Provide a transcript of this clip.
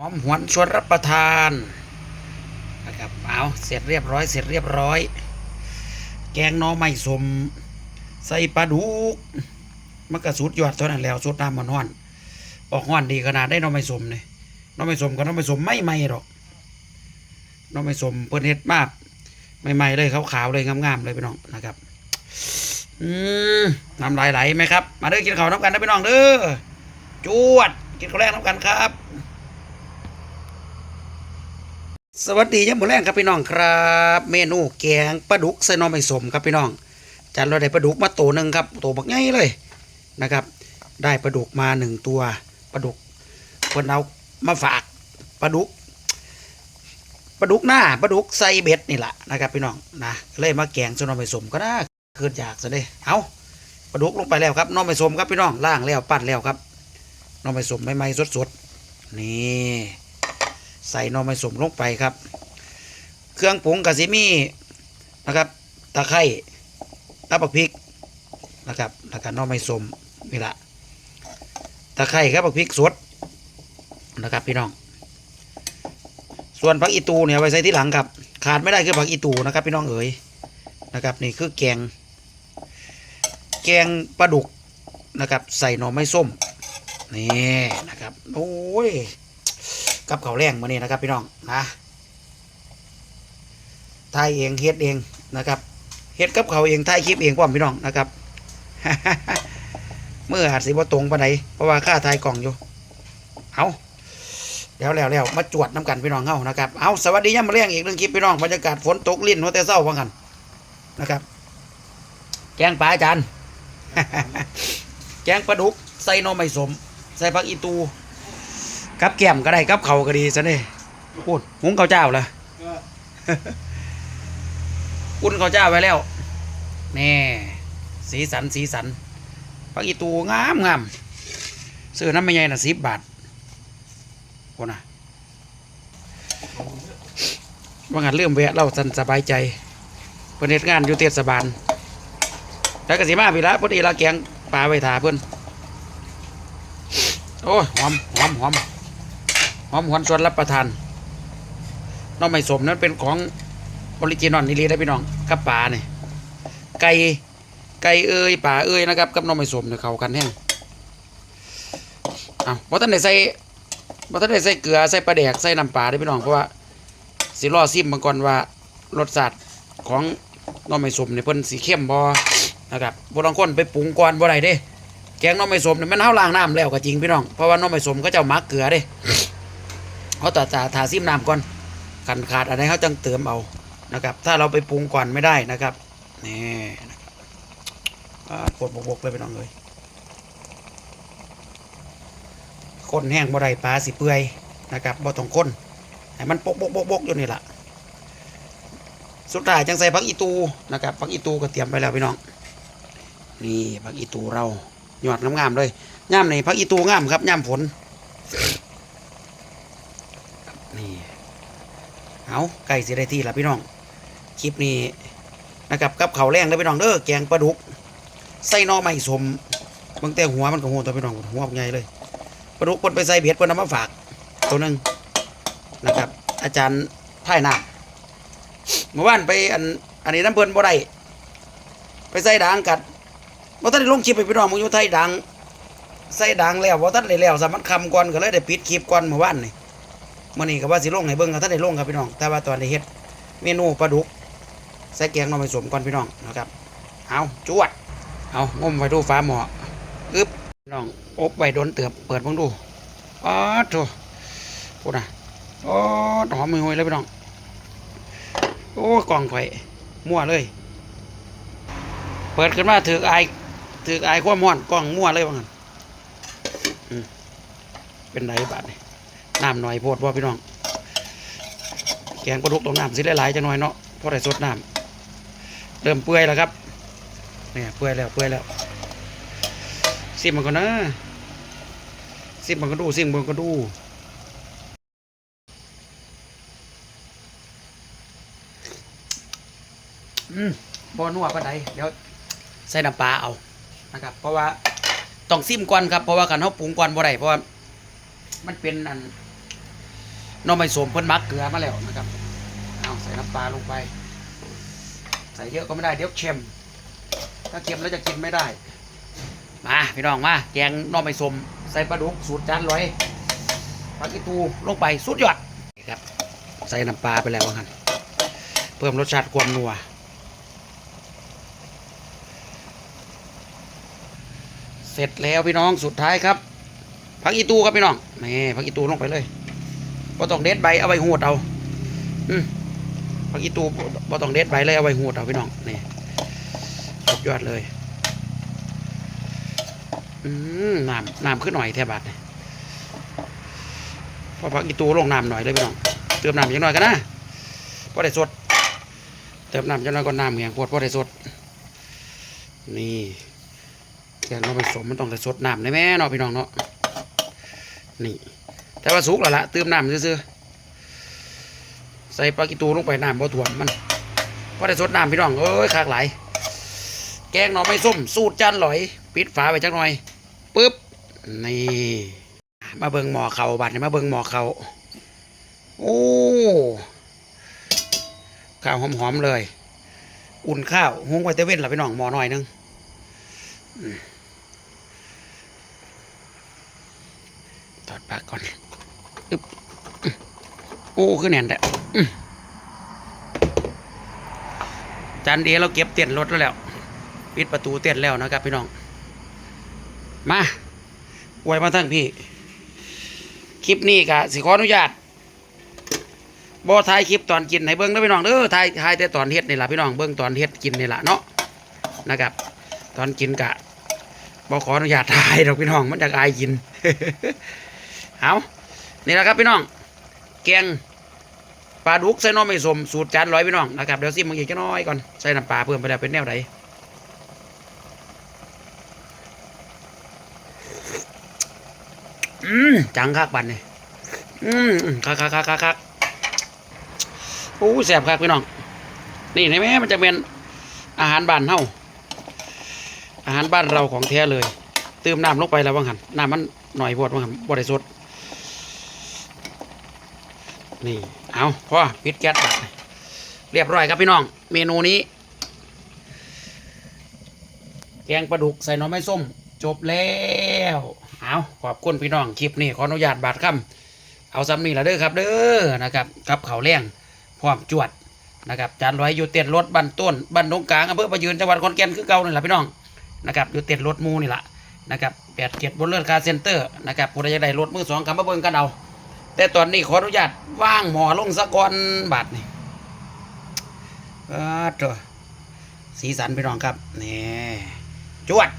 หอมหวนชวนรับประทานนะครับเอาเสร็จเรียบร้อย เสร็จเรียบร้อย แกงน้อไม่สม ใส่ปลาดุกมันก็สุดยอดเท่านั้นแล้วสุดน้ำมันห้อนออกห้อนดีขนาดได้น้อไม่สมเนี่ยน้อไม่สมกับน้อไม่สมไม่ไหม่หรอกน้อไม่สมเพิ่นเฮ็ดมากใหม่เลยขาวๆเลยงามๆเลยพี่น้องนะครับอืมน้ำลายไหลไหมครับ มาเด้อกินข้าวน้ำกันนะพี่น้องเด้อจวดกินข้าวแรกน้ำกันครับ สวัสดียามมื้อแรงครับพี่น้องครับ เมนูแกงปลาดุกใส่น่อไม้สมครับพี่น้องจานเราได้ปลาดุกมาตัวหนึ่งครับตัวบักใหญ่เลยนะครับ ได้ปลาดุกมาหนึ่งตัวปลาดุกเพิ่นเอามาฝากปลาดุกปลาดุกหน้าปลาดุกใส่เบ็ดนี่แหละนะครับพี่น้องนะเลยมาแกงใส่น่อไม้สมก็ได้เกิดอยากซะเลยเอาปลาดุกลงไปแล้วครับน่อไม้สมครับพี่น้องล่างแล้วปั้นแล้วครับน่อไม้สมใหม่ๆสดๆนี่ ใส่นอไม้สมลงไปครับ เครื่องปรุงกะซิมี่นะครับตะไคร้ตะปักพริกนะครับแล้วก็นอไม้สมนี่ละตะไคร้ครับปักพริกสดนะครับพี่น้อง ส่วนผักอีตูเนี่ยไว้ใส่ที่หลังครับ ขาดไม่ได้คือผักอีตูนะครับ พี่น้องเอ๋ยนะครับ นี่คือแกง แกงปลาดุกนะครับ ใส่หน่อไม้ส้มนี่นะครับ โอ้ย กับเขาแรงมาเนี่นะครับ พี่น้องนะถ่ายเองเฮ็ดเองนะครับเฮ็ดกับเขาเองถ่ายคลิปเองพร้อมพี่น้องนะครับเมื่ออาจสิบ่ตรงปานใดเพราะว่าค่าถ่ายกล่องอยู่เอาแล้วแล้วแล้วมาจวดน้ำกันพี่น้องเฮานะครับเอาสวัสดียามมาเลี้ยงอีกหนึ่องคลิปพี่น้องบรรยากาศฝนตกลิ้นหัวแต่เศร้าว่างันนะครับ แกงปลาอาจารย์แกงปลาดุกใส่หนอไม้สม ใส่ผักอีตู กับแก้มก็ได้กับเขาก็ดีซะนี่พูดหุงข้าวเจ้าละอุ่นข้าวเจ้าไว้แล้วนี่สีสันสีสันผักอีตูงามงามซื้อน้ำไม่ใหญ่น่ะสิบบาทโอ้นะว่างันเริ่มแวะเล่าสันสบายใจเพิ่นเฮ็ดงานอยู่เทศบาลแล้วก็สิมาพี่ละพอดีละแกงปลาไว้ถาเพิ่อนโอ้ยหอมหอมหอม หอมหวนส่วนรับประทานน้องไม่สมนั้นเป็นของออริจินอลนี่เลยนะพี่น้องกับป่าเนี่ยไก่ไก่เอ้ยป่าเอ้ยนะครับกับน้องไม่สมเนี่ยเขากันแห้งอ้าวพอท่านได้ใส่พอท่านได้ใส่เกลือใส่ปลาแดกใส่น้ำปลาได้พี่น้องเพราะว่าสิรอซิมมาก่อนว่ารสชาติของน้องไม่สมเนี่ยเพิ่นสีเข้มบ่นะครับบ่ลองคนไปปรุงก่อนบ่ได้เด้แกงน้องไม่สมเนี่ยมันเฮาล้างน้ำแล้วก็จริงพี่น้องเพราะว่าน้องไม่สมเขาเจ้ามักเกลือเด้ เขาตัดตาทาซิมน้ำก่อนขันขาดอะไรเขาจังเติมเอานะครับ ถ้าเราไปปรุงก่อนไม่ได้นะครับนี่นะครับอ่าปวดบกๆเลยไปน้องเลยคนแห้งบ่ได้ปลาสิเปื่อยนะครับบ่ต้องคนให้มันปกบกบกบกอยู่นี่แหละสุดท้ายจังใส่ผักอีตูนะครับผักอีตูก็เตรียมไปแล้วพี่น้องนี่ผักอีตูเราหยอดงามๆเลยย่ามนี่ผักอีตูงามครับย่ามฝน เอาไก่สิได้ที่ละพี่น้อง คลิปนี้นะครับกับเขาวแรงเลยพี่น้องเด้อแกงปลาดุก ใส่นอไม้สมบางแต่หัวมันก็หัวตัวพี่น้องหัวใหญ่เลยปลาดุกคนไปใส่เบ็ดเพิ่นเอามาฝากตัวหนึ่งนะครับ อาจารย์ท่ายน้ำเมื่อวานไปอันอันนี้น้ำเพิ่นบ่ได้ไปใส่ด่างกัดบ่ทันได้ลงคลิปไปพี่น้องมึงอยู่ไทยด่างใส่ด่างแล้วบ่ทันได้แล้วสามันคำก่อนก็เลยได้ปิดคลิปก่อนเมื่อวานนี่ มื่อนี้ก็ว่าสิลงให้เบิ่งครับท่านได้ลงครับพี่น้อง แต่ว่าตอนนี้เฮ็ดเมนูปลาดุกใส่แกงหน่อไม้สมก่อนพี่น้องนะครับเอาจวดเอางมไว้ดูฟ้าหมออึบน้องอบไว้โดนเตือบเปิดเบิ่งดูอ๋อโถพูดนะอ๋อหอมมือหวยเลยพี่น้องโอ้กล่องไฟมั่วเลย เปิดขึ้นมาถือกอถือกอายความม่วนกล่องมั่วเลยว่างั้นอืมเป็นไรบาดนี่ น้ำหน่อยโพดว่าพี่น้อง แกงปลาดุกตรงน้ำสิหลายๆจังหน่อยเนาะเพราะได้สดน้ำเริ่มเปื่อยแล้วครับเนี่ยเปื่อยแล้วเปื่อยแล้วซิมมันก็นะซิมมันก็ดูซิมมันก็ดูอืมบอนัวปานใดเดี๋ยวใส่น้ำปลาเอานะครับ เพราะว่าต้องซิมก่อนครับเพราะว่ากันเขาปรุงก่อนบ่ได้เพราะว่ามันเป็นอัน น้องไม่สมเพิ่นมักเกลือมาแล้วนะครับเอาใส่น้ำปลาลงไป ใส่เยอะก็ไม่ได้เดี๋ยวเค็ม ถ้าเค็มแล้วจะกินไม่ได้ มาพี่น้องมาแกงน้อไม่สมใส่ปลาดุกสูตรจานร้อยผักอีตูลงไปสุดยอดครับ ใส่น้ำปลาไปแล้วครับเพิ่มรสชาติความนัวเสร็จแล้วพี่น้องสุดท้ายครับผักอีตูครับพี่น้องนี่ผักอีตูลงไปเลย บ่ต้องเด็ดใบเอาไว้หูดเอา อืมผักอีตูบ่ต้องเด็ดใบเลยเอาไว้หูดเอาพี่น้องนี่สุดยอดเลย อืมน้ำน้ำขึ้นหน่อยแทบบัดนี่พอผักอีตูลงน้ำหน่อยเลยพี่น้องเติมน้ำอย่างน้อยกันนะพอได้สดเติมน้ำอย่างน้อยก็น้ำเหี่ยงปวดพอได้สดนี่แกงเราผสมมันต้องใส่สดน้ำได้ไหมเนาะพี่น้องเนาะนี่ แต่ว่าสุกแล้วละเติมน้ำซื่อๆใส่ปลากิตูลงไปน้ำบ่ถ่วมมันพอได้สดน้ำพี่น้องเอ้ยคากหลายแกงหน่อไม้ส้ม สูตรจานหลอย ปิดฝาไว้จักหน่อยปึ๊บนี่มาเบิงหมอเขาบัดนี่มาเบิงหมอเขาโอ้ข้าวหอมๆเลย อุ่นข้าวหุงไว้แต่เว้นหละพี่น้องหมอหน่อยหนึงถอดปลั๊กก่อน โอ้ขึ้นแน่นแต่จานเดียเราเก็บเตียนรถแล้วแล้วปิดประตูเตียนแล้วนะครับพี่น้อง มาอวยมาทั้งพี่ คลิปนี้กะสิขออนุญาตบอถ่ายคลิปตอนกินให้เบิ้งเด้อพี่น้องเด้อถ่ายถ่ายแต่ตอนเฮ็ดนี่แหละพี่น้องเบิ้งตอนเฮ็ดกินนี่แหละเนาะนะครับ ตอนกินกะบอขออนุญาตถ่ายดอกพี่น้องมันจะอายกินเอา นี่แหละครับพี่น้อง แกงปลาดุกใส่น้อไม่สมสูตรจานร้อยพี่น้องนะครับเดี๋ยวซิมมึงอีกจะน้อยก่อนใส่น้ำปลาเพิ่มไปแล้วเป็นแนวไหนอืมจังคักบันนี่อืมคักคักคักคักคักโอ้แสบคักพี่น้อง นี่เห็นไหมมันจะเป็นอาหารบ้านเฮาอาหารบ้านเราของแท้เลย เติมน้ำลงไปแล้วว่างหันน้ำมันหน่อยพวดว่างหันบ่ได้สด นี่เอาพอปิดแก๊สบัดเรียบร้อยครับพี่น้อง เมนูนี้ แกงปลาดุกใส่หน่อไม้ส้ม จบแล้วเอาขอบคุณพี่น้องคลิปนี้ขออนุญาตบาดคำเอาซ้ำนี่ละเด้อครับ เด้อนะครับกับเขาวแรงพร้อมจวดนะครับจานร้อยอยู่เต็นรถบันต้นบันดงกลางอำเภอประยืนจังหวัดขอนแก่นคือเก่านี่แหละพี่น้องนะครับอยู่เต็นรถมูนี่แหละนะครับแปดเกียร์บนเลื่อนคาเซ็นเตอร์นะครับผู้ใดจะได้รถมือสองคำมาเบิ่งกันเอา แต่ตอนนี้ขออนุญาตว่างหมอลงสะก่อนบาทนี่เออเถอสีสันพี่น้องครับนี่จวด